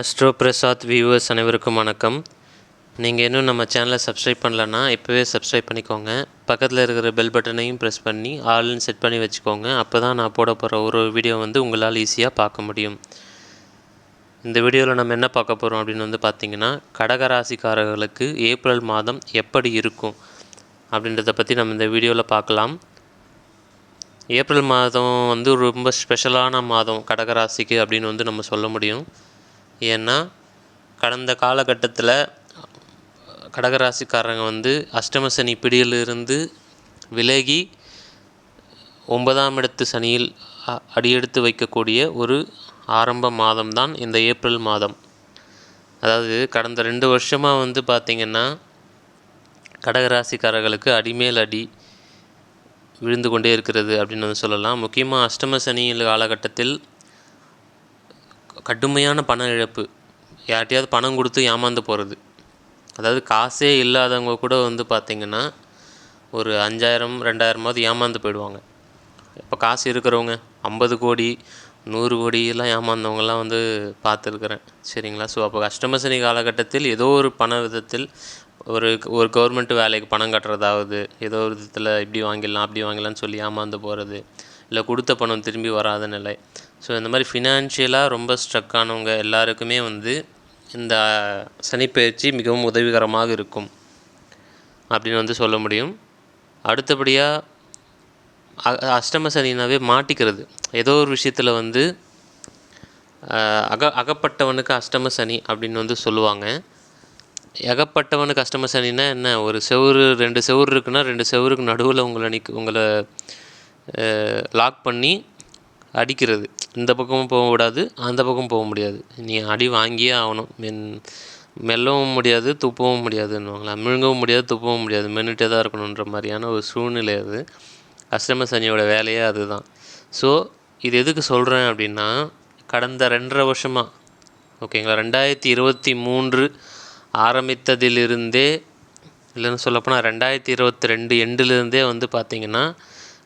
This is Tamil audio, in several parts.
அஸ்ட்ரோ பிரசாத் வியூவர்ஸ் அனைவருக்கும் வணக்கம். நீங்கள் இன்னும் நம்ம சேனலை சப்ஸ்கிரைப் பண்ணலன்னா இப்போவே சப்ஸ்கிரைப் பண்ணிக்கோங்க. பக்கத்தில் இருக்கிற பெல் பட்டனையும் ப்ரெஸ் பண்ணி ஆல்னு செட் பண்ணி வச்சுக்கோங்க. அப்போ தான் நான் போட போகிற ஒரு வீடியோ வந்து உங்களால் ஈஸியாக பார்க்க முடியும். இந்த வீடியோவில் நம்ம என்ன பார்க்க போகிறோம் அப்படின்னு வந்து பார்த்திங்கன்னா கடகராசிக்காரர்களுக்கு ஏப்ரல் மாதம் எப்படி இருக்கும்? அப்படின்றத பற்றி நம்ம இந்த வீடியோவில் பார்க்கலாம். ஏப்ரல் மாதம் வந்து ரொம்ப ஸ்பெஷலான மாதம் கடகராசிக்கு அப்படின்னு வந்து நம்ம சொல்ல முடியும். ஏன்னா கடந்த காலகட்டத்தில் கடகராசிக்காரங்க வந்து அஷ்டம சனி பிடியிலிருந்து விலகி ஒன்பதாம் இடத்து சனியில் அடியெடுத்து வைக்கக்கூடிய ஒரு ஆரம்ப மாதம்தான் இந்த ஏப்ரல் மாதம். அதாவது கடந்த ரெண்டு வருஷமாக வந்து பார்த்திங்கன்னா கடகராசிக்காரர்களுக்கு அடிமேல் அடி விழுந்து கொண்டே இருக்கிறது அப்படின்னு வந்து சொல்லலாம். முக்கியமாக அஷ்டம சனியில் காலகட்டத்தில் கடுமையான பண இழப்பு. யார்கிட்டயாவது பணம் கொடுத்து ஏமாந்து போகிறது அதாவது காசே இல்லாதவங்க கூட வந்து பார்த்திங்கன்னா ஒரு அஞ்சாயிரம் ரெண்டாயிரமாவது ஏமாந்து போயிடுவாங்க. இப்போ காசு இருக்கிறவங்க ஐம்பது கோடி நூறு கோடி எல்லாம் ஏமாந்தவங்கலாம் வந்து பார்த்துருக்குறேன் சரிங்களா? ஸோ அப்போ கஷ்டமசனி காலகட்டத்தில் ஏதோ ஒரு பண விதத்தில் ஒரு ஒரு கவர்மெண்ட் வேலைக்கு பணம் கட்டுறதாவது ஏதோ ஒரு விதத்தில் இப்படி வாங்கிடலாம் அப்படி வாங்கிடலாம்னு சொல்லி ஏமாந்து போகிறது இல்லை கொடுத்த பணம் திரும்பி வராத நிலை. ஸோ இந்த மாதிரி ஃபினான்ஷியலாக ரொம்ப ஸ்ட்ரக் ஆனவங்க எல்லாருக்குமே வந்து இந்த சனிப்பயிற்சி மிகவும் உதவிகரமாக இருக்கும் அப்படின்னு வந்து சொல்ல முடியும். அடுத்தபடியாக அஷ்டம சனினாவே மாட்டிக்கிறது. ஏதோ ஒரு விஷயத்தில் வந்து அக அகப்பட்டவனுக்கு அஷ்டம சனி அப்படின்னு வந்து சொல்லுவாங்க. அகப்பட்டவனுக்கு அஷ்டம சனின்னா என்ன? ஒரு செவுறு ரெண்டு செவுறு இருக்குன்னா ரெண்டு செவுருக்கு நடுவில் உங்களை நிற்க உங்களை லாக் பண்ணி அடிக்கிறது. இந்த பக்கமும் போக விடாது அந்த பக்கம் போக முடியாது. நீ அடி வாங்கியே ஆகணும். மென் மெல்லவும் முடியாது துப்பவும் முடியாதுன்னுவாங்களா? முழுங்கவும் முடியாது துப்பவும் முடியாது. மென்னுட்டே தான் இருக்கணுன்ற மாதிரியான ஒரு சூழ்நிலை அது. கஸ்டமர் சனியோட வேலையே அதுதான். ஸோ இது எதுக்கு சொல்கிறேன் அப்படின்னா கடந்த ரெண்டரை வருஷமாக ஓகேங்களா? ரெண்டாயிரத்தி இருபத்தி மூன்று ஆரம்பித்ததிலிருந்தே இல்லைன்னு சொல்லப்போனால் ரெண்டாயிரத்தி இருபத்தி ரெண்டு எண்டுலேருந்தே வந்து பார்த்திங்கன்னா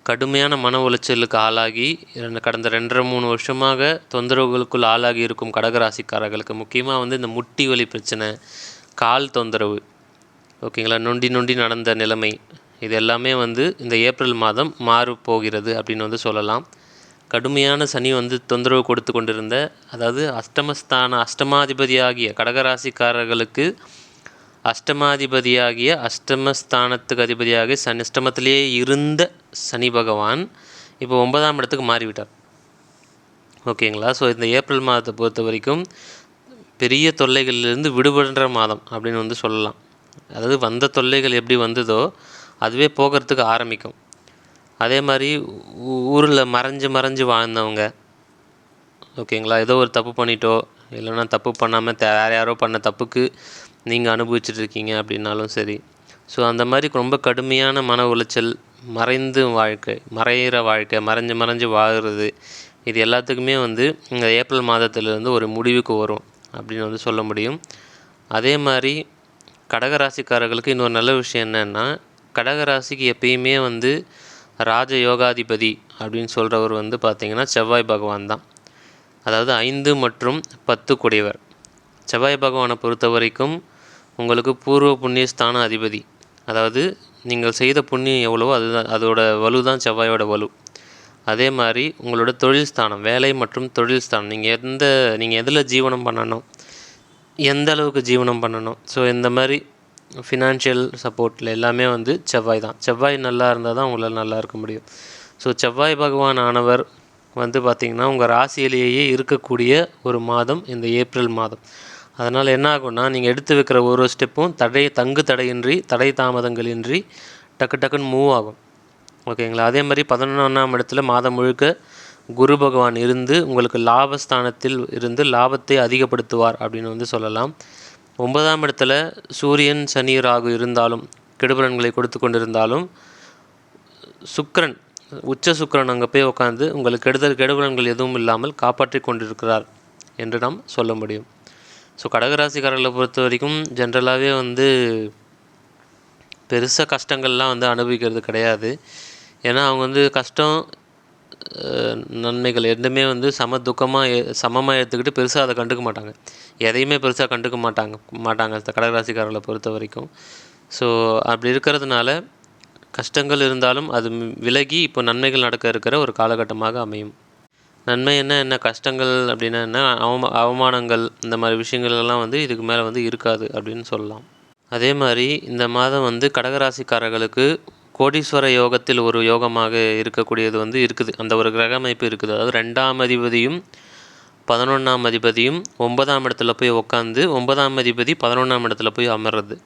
கடுமையான மன உளைச்சலுக்கு ஆளாகி கடந்த ரெண்டரை மூணு வருஷமாக தொந்தரவுகளுக்குள் ஆளாகி இருக்கும் கடகராசிக்காரர்களுக்கு முக்கியமாக வந்து இந்த முட்டி வலி பிரச்சனை கால் தொந்தரவு. ஓகேங்களா? நொண்டி நொண்டி நடந்த நிலைமை. இது எல்லாமே வந்து இந்த ஏப்ரல் மாதம் மாறு போகிறது அப்படின்னு வந்து சொல்லலாம். கடுமையான சனி வந்து தொந்தரவு கொடுத்து கொண்டிருந்த அதாவது அஷ்டமஸ்தான அஷ்டமாதிபதியாகிய கடகராசிக்காரர்களுக்கு அஷ்டமாதிபதியாகிய அஷ்டமஸ்தானத்துக்கு அதிபதியாகிய சனி அஷ்டமத்திலேயே இருந்த சனி பகவான் இப்போ ஒன்பதாம் இடத்துக்கு மாறிவிட்டார். ஓகேங்களா? ஸோ இந்த ஏப்ரல் மாதத்தை பொறுத்த வரைக்கும் பெரிய தொல்லைகளிலிருந்து விடுபடுற மாதம் அப்படின்னு வந்து சொல்லலாம். அதாவது வந்த தொல்லைகள் எப்படி வந்ததோ அதுவே போகிறதுக்கு ஆரம்பிக்கும். அதே மாதிரி ஊரில் மறைஞ்சு மறைஞ்சு வாழ்ந்தவங்க ஓகேங்களா? ஏதோ ஒரு தப்பு பண்ணிட்டோ இல்லைன்னா தப்பு பண்ணாமல் வேறு யாரோ பண்ண தப்புக்கு நீங்கள் அனுபவிச்சிட்ருக்கீங்க அப்படின்னாலும் சரி. ஸோ அந்த மாதிரி ரொம்ப கடுமையான மன உளைச்சல் மறைந்து வாழ்க்கை மறையிற வாழ்க்கை மறைஞ்சு மறைஞ்சு வாழ்கிறது இது எல்லாத்துக்குமே வந்து இந்த ஏப்ரல் மாதத்துலேருந்து ஒரு முடிவுக்கு வரும் அப்படின்னு வந்து சொல்ல முடியும். அதே மாதிரி கடகராசிக்காரர்களுக்கு இன்னொரு நல்ல விஷயம் என்னென்னா கடகராசிக்கு எப்பயுமே வந்து ராஜ யோகாதிபதி அப்படின்னு சொல்கிறவர் வந்து பார்த்திங்கன்னா செவ்வாய் பகவான் தான். அதாவது ஐந்து மற்றும் பத்து குடையவர். செவ்வாய் பகவானை பொறுத்த வரைக்கும் உங்களுக்கு பூர்வ புண்ணிய ஸ்தான அதிபதி. அதாவது நீங்கள் செய்த புண்ணியம் எவ்வளவோ அதுதான் அதோட வலு தான் செவ்வாயோட வலு. அதே மாதிரி உங்களோட தொழில் ஸ்தானம் வேலை மற்றும் தொழில் ஸ்தானம். நீங்கள் எந்த நீங்கள் எதில் ஜீவனம் பண்ணணும்? எந்த அளவுக்கு ஜீவனம் பண்ணணும்? ஸோ இந்த மாதிரி ஃபினான்ஷியல் சப்போர்ட்டில் எல்லாமே வந்து செவ்வாய் தான். செவ்வாய் நல்லா இருந்தால் தான் உங்களால் நல்லா இருக்க முடியும். ஸோ செவ்வாய் பகவான் ஆனவர் வந்து பார்த்திங்கன்னா உங்கள் ராசியிலேயே இருக்கக்கூடிய ஒரு மாதம் இந்த ஏப்ரல் மாதம். அதனால் என்ன ஆகும்னா நீங்கள் எடுத்து வைக்கிற ஒரு ஸ்டெப்பும் தடை தங்கு தடையின்றி தடை தாமதங்களின்றி டக்கு டக்குன்னு மூவ் ஆகும். ஓகேங்களா அதே மாதிரி பதினொன்றாம் இடத்துல மாதம் முழுக்க குரு பகவான் இருந்து உங்களுக்கு லாபஸ்தானத்தில் இருந்து லாபத்தை அதிகப்படுத்துவார் அப்படின்னு வந்து சொல்லலாம். ஒன்பதாம் இடத்துல சூரியன் சனி ராகு இருந்தாலும் கெடுபலன்களை கொடுத்து கொண்டிருந்தாலும் சுக்கரன் உச்ச சுக்கரன் அங்கே போய் உட்காந்து உங்களுக்கு கெடுதல் கெடுபலன்கள் எதுவும் இல்லாமல் காப்பாற்றி கொண்டிருக்கிறார் என்று நாம் சொல்ல முடியும். ஸோ கடகராசிக்காரர்களை பொறுத்த வரைக்கும் ஜென்ரலாகவே வந்து பெருசாக கஷ்டங்கள்லாம் வந்து அனுபவிக்கிறது கிடையாது. ஏன்னா அவங்க வந்து கஷ்டம் நன்மைகள் ரெண்டுமே வந்து சம துக்கமாக சமமாக எடுத்துக்கிட்டு பெருசாக அதை கண்டுக்க மாட்டாங்க. எதையுமே பெருசாக கண்டுக்க மாட்டாங்க மாட்டாங்க கடகராசிக்காரர்களை பொறுத்த வரைக்கும். ஸோ அப்படி இருக்கிறதுனால கஷ்டங்கள் இருந்தாலும் அது விலகி இப்போ நன்மைகள் நடக்க இருக்கிற ஒரு காலகட்டமாக அமையும். நன்மை என்ன என்ன கஷ்டங்கள் அப்படின்னா என்ன அவமா அவமானங்கள் இந்த மாதிரி விஷயங்கள் எல்லாம் வந்து இதுக்கு மேலே வந்து இருக்காது அப்படின்னு சொல்லலாம். அதே மாதிரி இந்த மாதம் வந்து கடகராசிக்காரர்களுக்கு கோடீஸ்வர யோகத்தில் ஒரு யோகமாக இருக்கக்கூடியது வந்து இருக்குது. அந்த ஒரு கிரக அமைப்பு இருக்குது. அதாவது ரெண்டாம் அதிபதியும் பதினொன்றாம் அதிபதியும் ஒன்பதாம் இடத்துல போய் உட்காந்து ஒன்பதாம் அதிபதி பதினொன்றாம் இடத்துல போய் அமர்றது.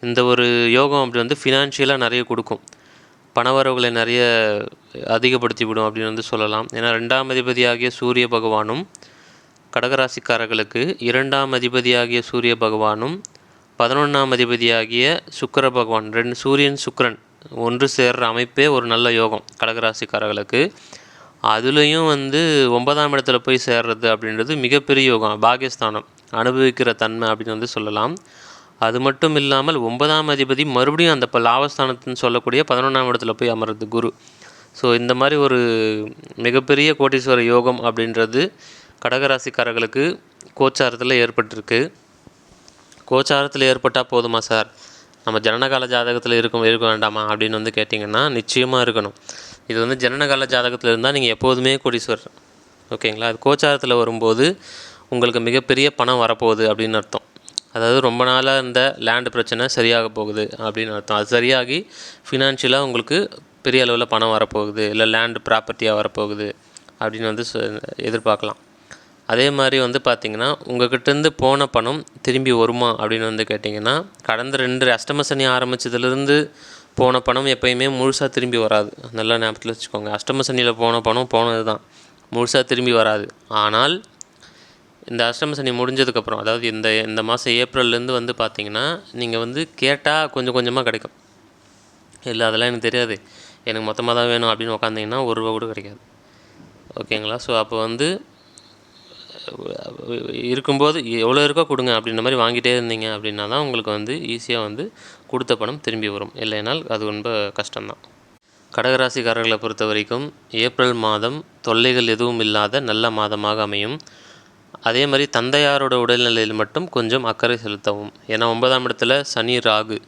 இந்த ஒரு யோகம் அப்படி வந்து ஃபினான்ஷியலாக நிறைய கொடுக்கும். பணவரவுகளை நிறைய அதிகப்படுத்தி விடும் அப்படின்னு வந்து சொல்லலாம். ஏன்னா ரெண்டாம் அதிபதியாகிய சூரிய பகவானும் கடகராசிக்காரர்களுக்கு இரண்டாம் அதிபதியாகிய சூரிய பகவானும் பதினொன்றாம் அதிபதியாகிய சுக்கிர பகவான் ரெண்டு சூரியன் சுக்கரன் ஒன்று சேர்ற அமைப்பே ஒரு நல்ல யோகம் கடகராசிக்காரர்களுக்கு. அதுலேயும் வந்து ஒன்பதாம் இடத்துல போய் சேர்றது அப்படின்றது மிகப்பெரிய யோகம் பாகியஸ்தானம் அனுபவிக்கிற தன்மை அப்படின்னு வந்து சொல்லலாம். அது மட்டும் இல்லாமல் ஒன்பதாம் அதிபதி மறுபடியும் அந்த இப்போ லாபஸ்தானத்துன்னு சொல்லக்கூடிய பதினொன்றாம் இடத்துல போய் அமர்றது குரு. ஸோ இந்த மாதிரி ஒரு மிகப்பெரிய கோட்டீஸ்வர யோகம் அப்படின்றது கடகராசிக்காரர்களுக்கு கோச்சாரத்தில் ஏற்பட்டிருக்கு. கோச்சாரத்தில் ஏற்பட்டால் போதுமா சார்? நம்ம ஜனனகால ஜாதகத்தில் இருக்கும் இருக்க வேண்டாமா அப்படின்னு வந்து கேட்டிங்கன்னா நிச்சயமாக இருக்கணும். இது வந்து ஜனனகால ஜாதகத்தில் இருந்தால் நீங்கள் எப்போதுமே கோடீஸ்வரர். ஓகேங்களா? அது கோச்சாரத்தில் வரும்போது உங்களுக்கு மிகப்பெரிய பணம் வரப்போகுது அப்படின்னு அர்த்தம். அதாவது ரொம்ப நாளாக இருந்த லேண்டு பிரச்சனை சரியாக போகுது அப்படின்னு அர்த்தம். அது சரியாகி ஃபினான்ஷியலாக உங்களுக்கு பெரிய அளவில் பணம் வரப்போகுது இல்லை லேண்டு ப்ராப்பர்ட்டியாக வரப்போகுது அப்படின்னு வந்து எதிர்பார்க்கலாம். அதே மாதிரி வந்து பார்த்தீங்கன்னா உங்ககிட்டேருந்து போன பணம் திரும்பி வருமா அப்படின்னு வந்து கேட்டிங்கன்னா கடந்த ரெண்டு அஷ்டம சனி போன பணம் எப்பயுமே முழுசாக திரும்பி வராது. நல்லா ஞாபகத்தில் வச்சுக்கோங்க. அஷ்டம சனியில் போன பணம் போனது தான் முழுசாக திரும்பி வராது. ஆனால் இந்த அஷ்டம சனி முடிஞ்சதுக்கப்புறம் அதாவது இந்த இந்த மாதம் ஏப்ரல்லேருந்து வந்து பார்த்தீங்கன்னா நீங்கள் வந்து கேட்டால் கொஞ்சம் கொஞ்சமாக கிடைக்கும். இல்லை அதெல்லாம் எனக்கு தெரியாது. எனக்கு மொத்தமாக தான் வேணும் அப்படின்னு உக்காந்திங்கன்னா ஒரு ரூபா கூட கிடைக்காது. ஓகேங்களா? ஸோ அப்போ வந்து இருக்கும்போது எவ்வளோ இருக்கோ கொடுங்க அப்படின்ற மாதிரி வாங்கிட்டே இருந்தீங்க அப்படின்னா தான் உங்களுக்கு வந்து ஈஸியாக வந்து கொடுத்த பணம் திரும்பி வரும். இல்லைனால் அது ரொம்ப கஷ்டம்தான். கடகராசிக்காரர்களை பொறுத்த வரைக்கும் ஏப்ரல் மாதம் தொல்லைகள் எதுவும் இல்லாத நல்ல மாதமாக அமையும். அதே மாதிரி தந்தையாரோட உடல்நிலையில் மட்டும் கொஞ்சம் அக்கறை செலுத்தவும். ஏன்னா ஒன்பதாம் இடத்துல சனி ராகு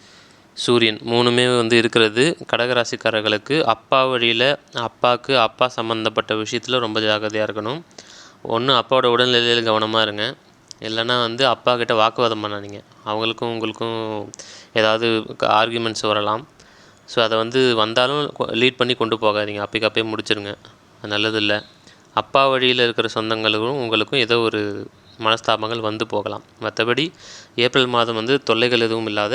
சூரியன் மூணுமே வந்து இருக்கிறது கடகராசிக்காரர்களுக்கு. அப்பா வழியில் அப்பாவுக்கு அப்பா சம்மந்தப்பட்ட விஷயத்தில் ரொம்ப ஜாக்கிரதையாக இருக்கணும். ஒன்று அப்பாவோட உடல்நிலையில் கவனமாக இருங்க. இல்லைன்னா வந்து அப்பா கிட்ட வாக்குவாதம் பண்ணாதீங்க. அவங்களுக்கும் உங்களுக்கும் ஏதாவது ஆர்கியூமெண்ட்ஸ் வரலாம். ஸோ அதை வந்து வந்தாலும் லீட் பண்ணி கொண்டு போகாதீங்க. அப்பைக்கு அப்பயே முடிச்சிருங்க. அது நல்லதில்லை. அப்பா வழியில் இருக்கிற சொந்தங்களுக்கும் உங்களுக்கும் ஏதோ ஒரு மனஸ்தாபங்கள் வந்து போகலாம். மற்றபடி ஏப்ரல் மாதம் வந்து தொல்லைகள் எதுவும் இல்லாத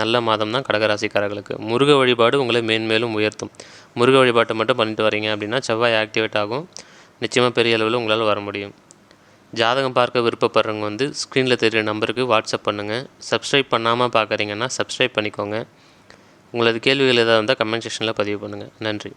நல்ல மாதம் தான் கடகராசிக்காரர்களுக்கு. முருக வழிபாடு உங்களை மேன்மேலும் உயர்த்தும். முருக வழிபாட்டை மட்டும் பண்ணிட்டு வரீங்க அப்படின்னா செவ்வாய் ஆக்டிவேட் ஆகும். நிச்சயமாக பெரிய அளவில் உங்களால் வர முடியும். ஜாதகம் பார்க்க விருப்பப்படுறவங்க வந்து ஸ்க்ரீனில் தெரிகிற நம்பருக்கு வாட்ஸ்அப் பண்ணுங்கள் சப்ஸ்கிரைப் பண்ணாமல் பார்க்குறீங்கன்னா சப்ஸ்கிரைப் பண்ணிக்கோங்க. உங்களது கேள்விகள் ஏதாவது இருந்தால் கமெண்ட் செக்ஷனில் பதிவு பண்ணுங்கள் நன்றி.